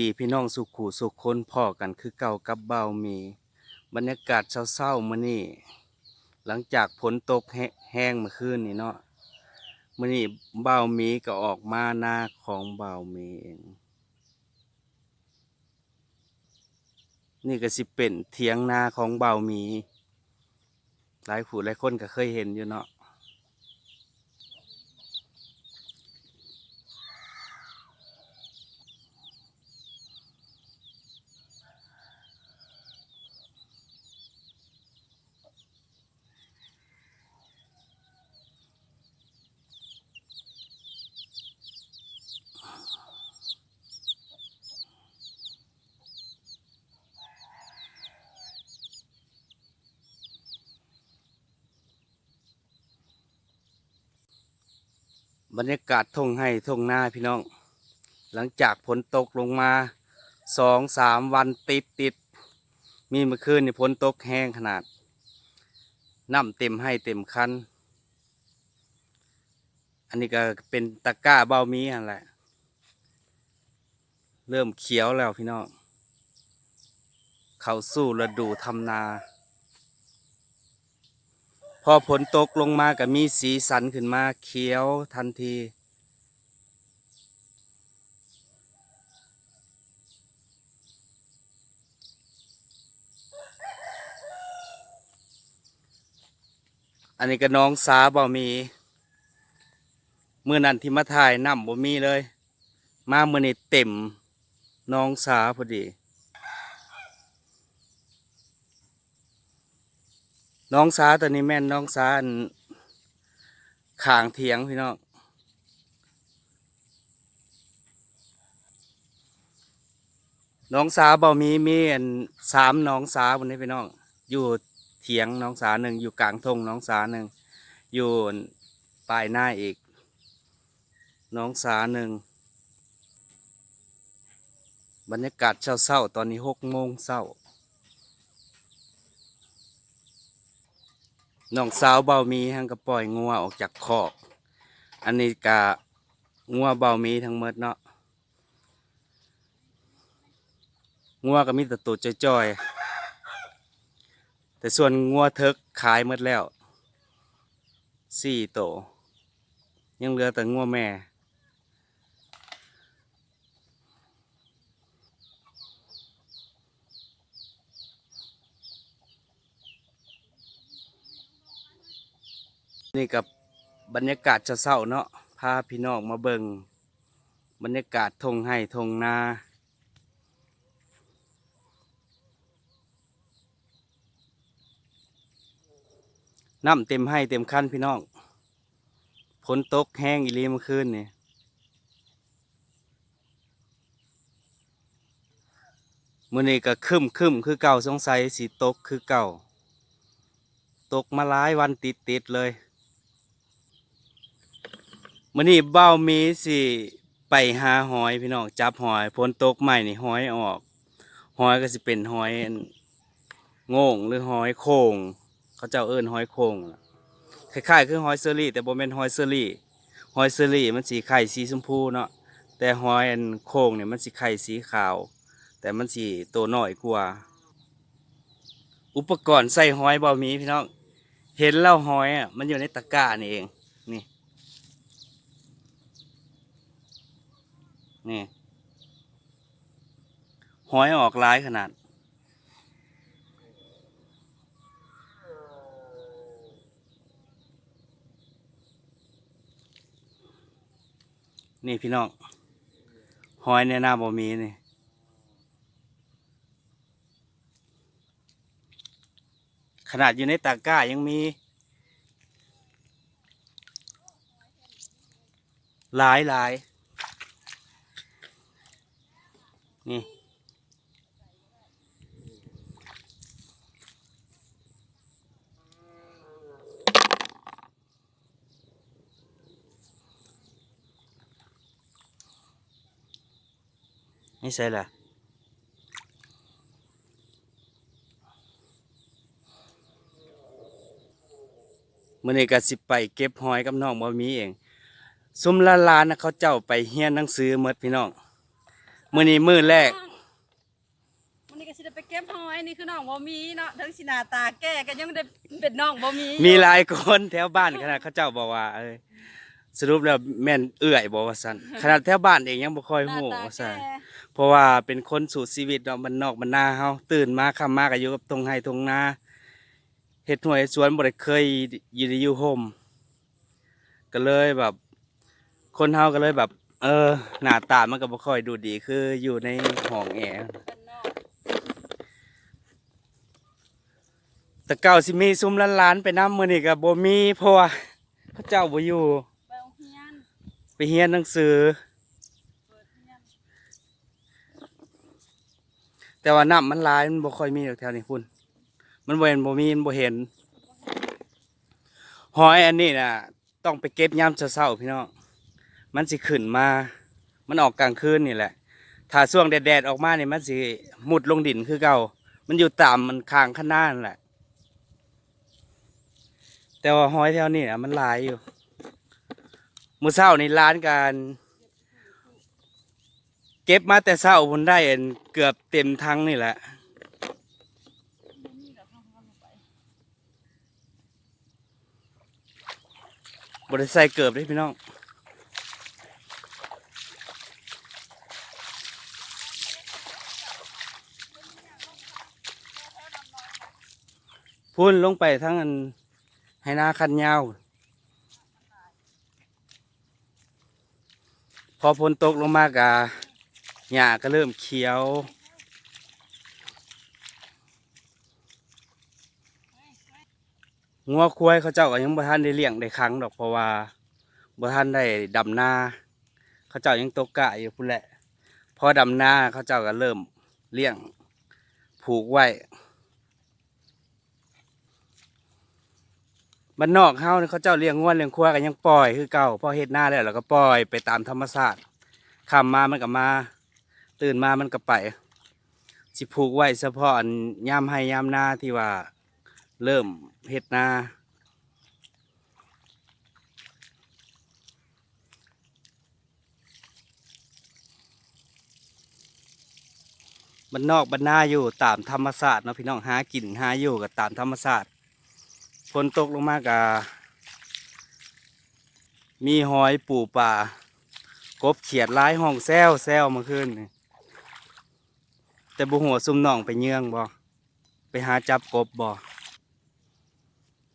ดีพี่น้องสุขูสุขคนพ่อกันคือเก่ากับเบามี บรรยากาศเศร้าๆมื้อนี้หลังจากฝนตกแฮแห้งเมื่อคืนนี่เนาะมื้อนี้เบามีก็ออกมาหน้าของเบามีเองนี่ก็สิเป็นเถียงนาของเบามี หลายผู้หลายคนก็เคยเห็นอยู่เนาะ บรรยากาศทงให้ทงหน้าพี่น้อง หลังจากฝนตกลงมาสองสามวันติดติด มีเมื่อคืนนี่ฝนตกแห้งขนาดน้ำเต็มให้เต็มคัน อันนี้ก็เป็นตะกร้าเบามีอันแหละ เริ่มเขียวแล้วพี่น้อง เข้าสู่ฤดูทำนา พอฝนตกลงมาก็มีสีสันขึ้นมาเขียวทันที อันนี้ก็น้องสาบ่มีเมื่อนั้นที่มาถ่ายน้ำบ่มีเลย มาเมื่อนี้เต็มน้องสาพอดี น้องสาตัวนี้แม่นน้องสาอันขางเถียงพี่น้องน้องสาบ่มีมีอันสามน้องสาบนนี้พี่น้องอยู่เถียงน้องสาหนึ่งอยู่กลางทงน้องสาหนึ่งอยู่ปลายหน้าอีก น้องสาหนึ่งบรรยากาศเศร้าๆตอนนี้หกโมงเศร้า น้องสาวเบามีหังก็ปล่อยงัวออกจากคอก อันนี้กะงัวเบามีทั้งหมดเนาะงัวก็มีแต่ตัวจ่อยๆ แต่ส่วนงัวเทิกขายหมดแล้วสี่โตวยังเหลือแต่งัวแม่ นี่กับบรรยากาศจะเศร้าเนาะพาพี่น้องมาเบิงบรรยากาศทงให้ทงนาน้ำเต็มให้เต็มคันพี่น้องฝนตกแห้งอีลีเมื่อคืนนี่มื่อนี้ก็คึมคึมคือเก่าสงสัยสีตกคือเก่า ตกมาหลายวันติดติดเลย มื่อนี้เบ้ามีสิไปหาหอยพี่น้องจับหอยฝนตกใหม่นี่หอยออก หอยก็สิเป็นหอยโง่งหรือหอยโข่งเขาเจ้าเอิ้นหอยโข่งล่คล้ายๆคือหอยเซอรี่แต่บ่แม่นหอยเซอรี่หอยเซอรี่มันสีไข่สีชมพูเนาะแต่หอยอันโข่งเนี่ยมันสีไข่สีขาว แต่มันสีตัวน้อยกว่า อุปกรณ์ใส่หอยเบ่มีพี่น้องเห็นแล้วหอยอะมันอยู่ในตะกร้านี่เอง นี่หอยออกหลายขนาด นี่พี่น้องหอยในหน้าบ่มีนี่ขนาดอยู่ในตะกร้ายังมีหลายหลาย นี่นี่ใส่ละมื่อนี้ก็สิไปเก็บหอยกับน้องบ่มีเอง ซุมละลานนะเขาเจ้าไปเฮียนหนังสือหมดพี่น้อง มื้อนี้มื้อแรกวันนี้ก็สิได้ไปเก็บหอยนี่คือน้องบ่มีเนาะทั้งสิหน้าตาแก่ก็ยังได้เป็นน้องบ่มีมีหลายคนแถวบ้านขนาดเขาเจ้าบอกว่าเอ้ยสรุปแล้วแม่นเอื้อยบอกว่าซั่นขนาดแถวบ้านเองยังบ่ค่อยหน้าฮู้ตาว่าแก่ซั่น เพราะว่าเป็นคนสู่ชีวิตเนาะมันนอกมันนาเฮาตื่นมาค่ำมาก็อยู่กับตรงไห้ตรงนาเฮ็ดหวยสวนบ่ได้เคยอยู่ในอยู่โฮมก็เลยแบบ คนเฮาก็เลยแบบ เออ หน้าตามันก็บ่ค่อยดูดีคืออยู่ในห้องแอร์เป็นน้องแต่เก่าสิมีซุ้มล้านๆไปนำมื้อนี้ก็บ่มีเพราะว่าเขาเจ้าบ่อยู่ไปโรงเรียนไปเรียนหนังสือเปิดเรียนแต่ว่าน้ำมันหลายมันบ่ค่อยมีแถวนี้พุ่นมันบ่เห็นบ่มีมันบ่เห็นหอยอันนี้น่ะ ต้องไปเก็บยามเช้าๆพี่น้อง มันสิขึ้นมา มันออกกลางคืนนี่แหละ ถ้าช่วงแดดๆออกมาเนี่ยมันสิมุดลงดินคือเก่า มันอยู่ตามมันคางข้างหน้านั่นแหละ แต่ว่าหอยแถวนี้น่ะมันหลายอยู่มือเช้าในร้านการ เก็บมาแต่เช้าพุ่นได้อันเกือบเต็มทั้งนี่แหละบริใส่เกือบเด้พี่น้อง พุ่นลงไปทั้งอันให้นาคันยาว พอฝนตกลงมากะหญ้าก็เริ่มเขียว งัวควายเขาเจ้าก็ยังบ่ทันได้เลี้ยงได้ขังดอกเพราะว่าบ่ทันได้ดำนาเขาเจ้ายังตกกะอยู่พุ่นแหละ พอดำนาเขาเจ้าก็เริ่มเลี้ยงผูกไว้ บ้านนอกเฮานี่เขาเจ้าเลี้ยงงัวเลี้ยงควายก็ยังปล่อยคือเก่าพอเฮ็ดหน้าแล้วเราก็ปล่อยไปตามธรรมชาติคำมามันก็มา ตื่นมามันก็ไปสิผูกไว้เฉพาะอันยามให้ยามนาที่ว่าเริ่มเฮ็ดหน้าบ้านนอกบ้านนาอยู่ตามธรรมศาสตร์เนาะพี่น้องหากินหาอยู่กับตามธรรมศาสตร์ ฝนตกลงมากะมีหอยปูป่า กบเขียดร้ายห้องแซวแซวมื่อคืนแต่บุหัวซุ่มน่องไปเยื่องบ่ไปหาจับกบบ่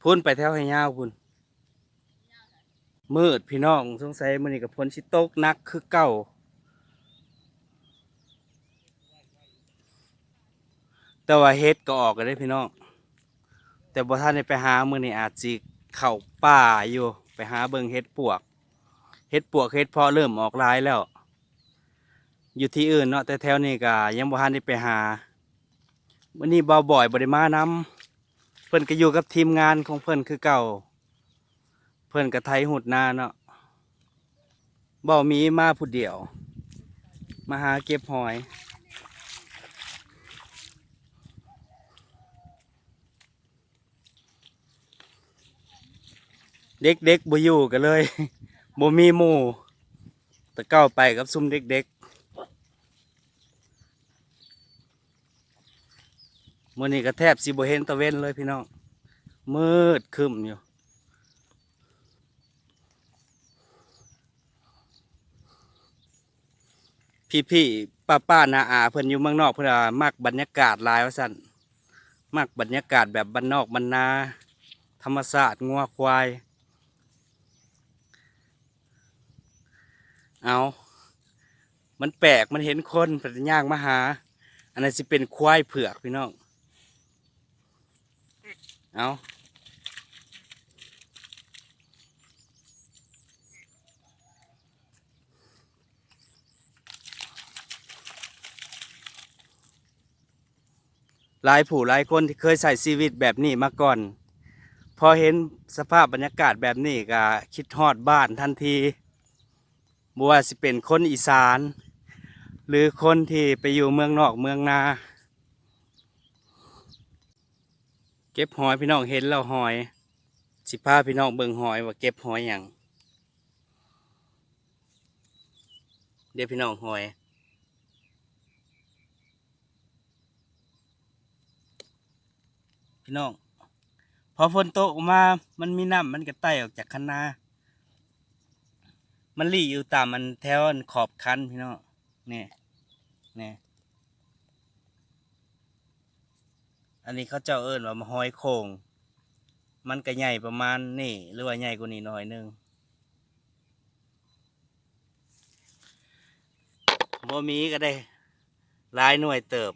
พุ่นไปแถวให้ยาวพุ่นมืดพี่น้องสงสัยมันนี่กับฝนชิตกนักคือเก่า แต่ว่าเฮ็ดก็ออกกันได้พี่น้อง แต่บ่ท่านได้ไปหามือนี้อาจสิเข้าป่าอยู่ ไปหาเบิงเฮ็ดปวกเฮ็ดปวกเฮ็ดพาะเริ่มออกลายแล้ว อยู่ที่อื่นเนาะแต่แถวนี้ก็ยังบ่ทันได้ไปหามื้อนี้บ่าวบ่อยบ่ได้มานำเพิ่นก็อยู่กับทีมงานของเพิ่นคือเก่า เพิ่นก็ไทยหุดนาเนาะบ่ามีมาผู้เดียว มาหาเก็บหอย เด็กเด็กๆบ่อยู่กันเลยบ่มีหมู่ต่เก้าไปกับซุ่มเด็กเด็กมื้อนี้ก็แทบสิบ่เห็นตะเว้นเลยพี่น้องมืดคึมอยู่พี่พี่ป้าป้านาอาเพิ่นอยู่เมืองนอกเพิ่นว่ากบรรยากาศลายว่าซั่นมักบรรยากาศแบบบ้านนอกบ้านนา ธรรมศาสตร์งัวควาย เอามันแปลกมันเห็นคนป็นย่างมาหา อันนั้นสิเป็นควายเผือกพี่น้อง เอาหลายผู้หลายคนที่เคยใส่ชีวิตแบบนี้มาก่อน พอเห็นสภาพบรรยากาศแบบนี้ก็คิดฮอดบ้านทันที บัวสิเป็นคนอีสาน หรือคนที่ไปอยู่เมืองนอกเมืองนา เก็บหอยพี่น้องเห็นเราหอย สิพาพี่น้องเบิ่งหอยว่าเก็บหอยอย่างเดี๋ยวพี่น้องหอยพี่น้องพอฝนตกมา มันมีน้ำมันก็ไต่ออกจากคันนา มันหลีอยู่ตามมันแถวอันขอบคันพี่น้องเนี่ยเนี่ยอันนี้เขาเจ้าเอิ้นว่ามาหอยโข่งมันก็ใหญ่ประมาณนี่หรือว่าใหญ่กว่านี้หน่อยนึงบ่มีก็ได้หลายหน่วยเติบ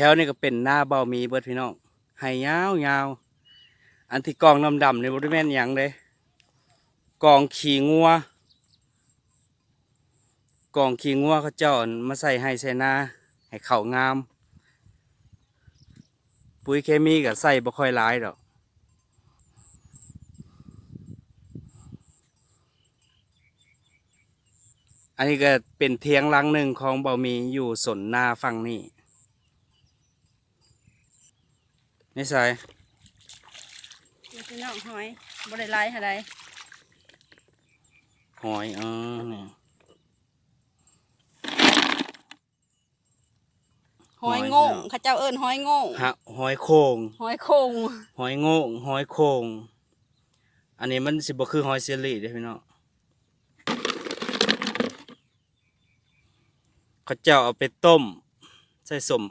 ถวนี้ก็เป็นหน้าเบามีเบิดพี่น้องให้ยาวยาวอันที่กองดำดำในบริเวณหยังเลยกองขี่งัวกองขี่งัวเขาเจาอั่นมาใส่ให้ใส่นาให้เข่างาม ปุ๋ยเคมีก็ใส่บ่ค่อยหลายดอกอันนี้ก็เป็นเทียงลังหนึ่งของเบามีอยู่สนนาฝั่งนี้ นี่ใส่นี่พี่น้องหอยบ่ได้หลายเท่าใดหอยเออนี่หอยหอยโง่งเนาะเขาเจ้าเอิ้นหอยโง่งฮะหอยโข่งหอยโคงหอยโง่งหอยโข่งอันนี้มันสิบ่คือหอยเซรี่เด้อพี่น้องเขาเจ้าเอาไปต้ม ใส่สม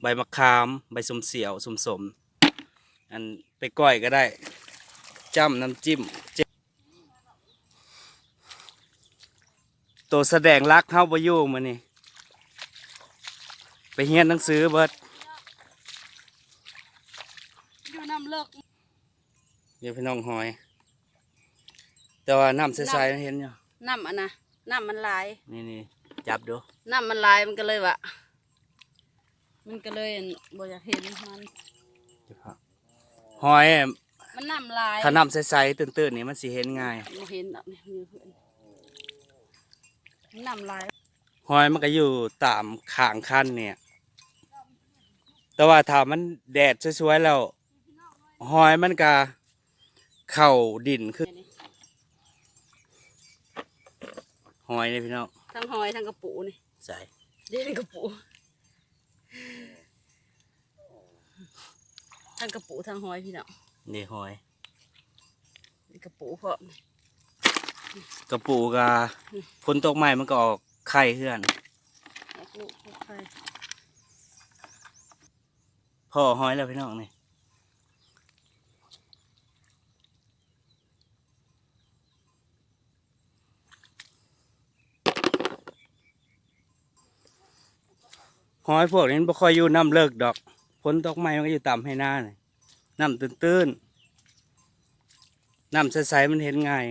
ใบมะขาม ใบสมเสียวสมสมๆ อันไปก้อยก็ได้จ้ำน้ำจิ้มเจตัวแสดงรักเฮาบ่อยู่มื้อนี้ไปเรียนหนังสือเบิดอยู่น้ำเลิกเดี๋ยวพี่น้องหอย แต่ว่าน้ำใสๆเห็นอยู่น้ำอันนะน้ำมันหลาย นี่นี่จับดูน้ำมันหลายมันก็เลยว่ามันก็เลยบ่อยากเห็นมัน หอยมันน้ำลายถ้าน้ำใสๆตื้นๆนี่มันสิเห็นง่ายบ่เห็นดอกนี่มีเพื่อนมันน้ำลายหอยมันก็อยู่ตามข้างคันเนี่ย แต่ว่าถ้ามันแดดสวยๆแล้วหอยมันก็เข้าดินขึ้นหอยนี่พี่น้องทั้งหอยทั้งกระปูนี่ใส่เด่นกระปู ทั้งกระปูทั้งหอยพี่น้องนี่หอยนี่กระปูพร้อมกระปูกาฝนตกใหม่มันก็ออกไข่เฮือนออกลูกออกไข่พ่อหอยแล้วพี่น้องนี่หอยพวกนี้มันบ่ค่อยอยู่น้ำเลิกดอกฝ นตกใหม่มันก็อยู่ต่ำให้หน้านี่น้ำตื้นๆน้ำใสๆมันเห็นง่าย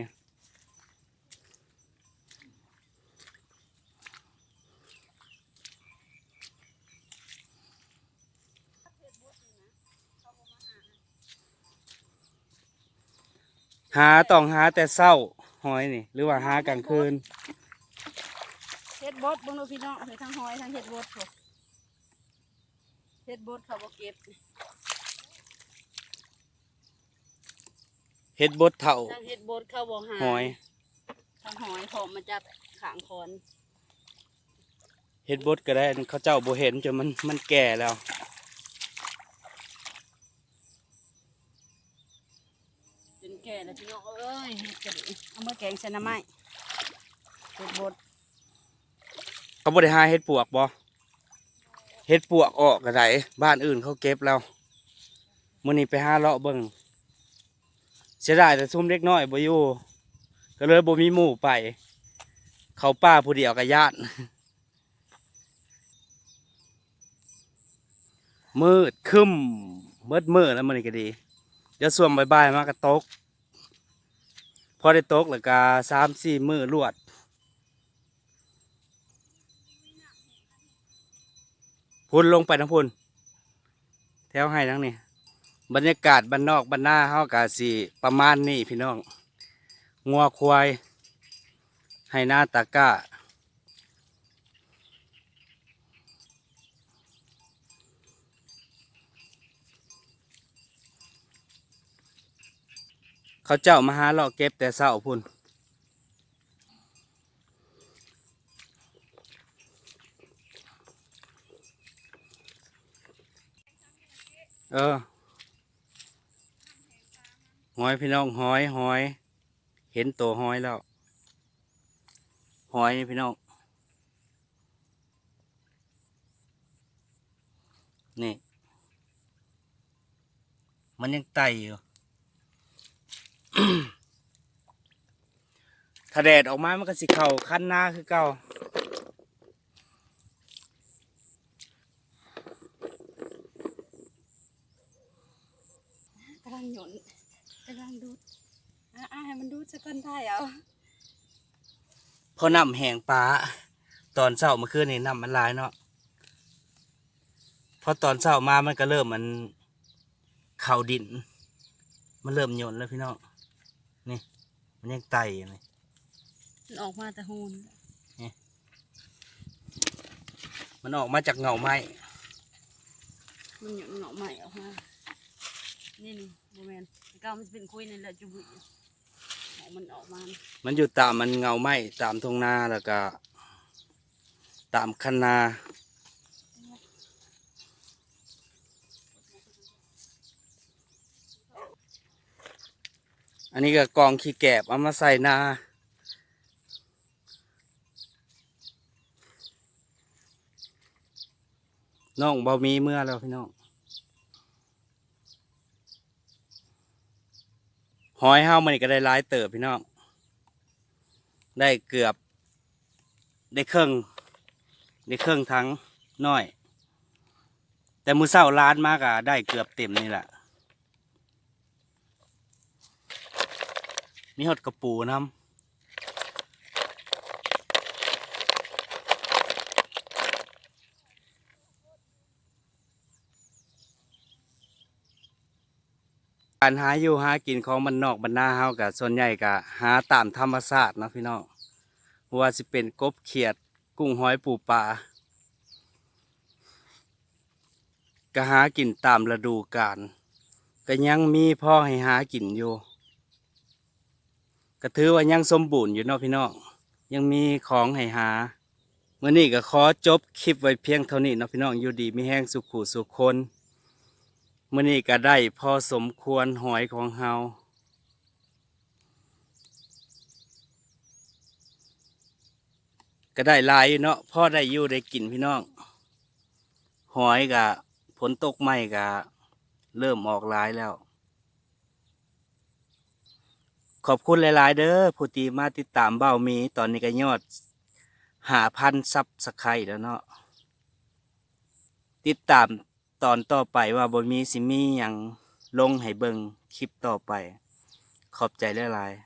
หาต้องหาแต่เศร้าหอยนี่ หรือว่าหากลางคืน เฮ็ดบดเบ่งดูพี่น้องเฮ็ดทั้งหอยทั้งเฮ็ดบดพวก เฮ็ดบดเขาบ่เก็บเฮ็ดบดเถ่าทั้งเฮ็ดบดเขาบ่หาหอยทั้งหอยพร้อมมาจับขางคอนเฮ็ดบดก็ได้เขาเจ้าบ่เห็นจนมันมันแก่แล้วจนแก่แล้วพี่น้องเอ้ยเฮ็ดกันเอามาแกงใส่หน้ำไม้เฮ็ดบดเขาบ่ได้หาเฮ็ดปวกบ่ เฮ็ดปวกออกก็ไดบ้านอื่นเขาเก็บแล้วมื้อนี้ไปหาเลาะเบิ่งเสียดายแต่ซุ่มเล็กน้อยบ่อยู่ก็เลยบ่มีหมู่ไป เขาป้าผู้เดียวก็ญาติมืดคึมมืดมืดแล้วมื้อนี้ก็ดีเดี๋ยวส่วงบ่ายๆมาก็ตก พอได้ตกแล้วก็3-4มื้อรวด พุ่นลงไปทั้งพุ่นแถวให้ทั้งนี้บรรยากาศบ้านนอกบ้านหน้าเฮากาสีประมาณนี้พี่น้องงัวควายให้หน้าตาก้าเขาเจ้ามาหาเลาะเก็บแต่เศร้าพุ่น เออหอย พี่น้องหอยหอย เห็นตัวหอยแล้ว หอยนี่พี่น้อง นี่ มันยังไตอยู่ถ้าแดดออกมามันก็สิเข่าขั้นหน้าคือเก่า กำลังหยนกำลังดูดอะอะ ให้มันดูดสักก้อนได้เอาพอน้ำแห้งปลาตอนเช้าเมื่อคืนนี่น้ำมันหลายเนาะพอตอนเช้ามามันก็เริ่มมันเข่าดิน มันเริ่มหย่นแล้วพี่น้องนี่ มันยังไตอยู่นี่มันออกมาแต่หูนมันออกมาจากเงาไม้มันหยนเหงาใหม่ออกมานี่นี่โมเมนก้าวมันจะเป็นคุยนี่แหละจุบุยห มันออกมามันอยู่ตามมันเงาไหมตามทงนาแล้วก็ ตามคันนาอันนี้ก็กองขี้แกบเอามาใส่นาน้องบ่มีเมื่อแล้วพี่น้อง หอยเฮามันก็ได้หลายเติบพี่น้อง ได้เกือบ ได้เครื่องได้เครื่องทั้งน้อย แต่มือเศร้าร้านมากอะได้เกือบเต็มนี่แหละ มีหดกระปูน้ำ การหาอยู่หากินของมันนอกบรรณาเฮากับส่วนใหญ่ก็หาตามธรรมชาตินะพี่น้องว่าสิเป็นกบเขียดกุ้งหอยปูปลาก็หากินตามฤดูกาลก็ยังมีพ่อให้หากินอยู่ก็ถือว่ายังสมบูรณ์อยู่เนาะพี่น้องยังมีของให้หาเมื่อนี้ก็ขอจบคลิปไว้เพียงเท่านี้เนาะพี่น้องอยู่ดีมีแห้งสุขุสุขคน มื่อนี้ก็ได้พอสมควรหอยของเฮาก็ได้ลายเนาะพ่อได้อยู่ได้กินพี่น้อง หอยกะฝนตกใหม่กะเริ่มออกลายแล้ว ขอบคุณหลาย ๆ เด้อผู้ที่มาติดตามเบ้ามีตอนนี้ก็ยอดหาพันซับสไครแล้วเนาะติดตาม ตอนต่อไปว่าบนมีสิมีอย่างลงให้เบิงคลิปต่อไป ขอบใจหลายๆ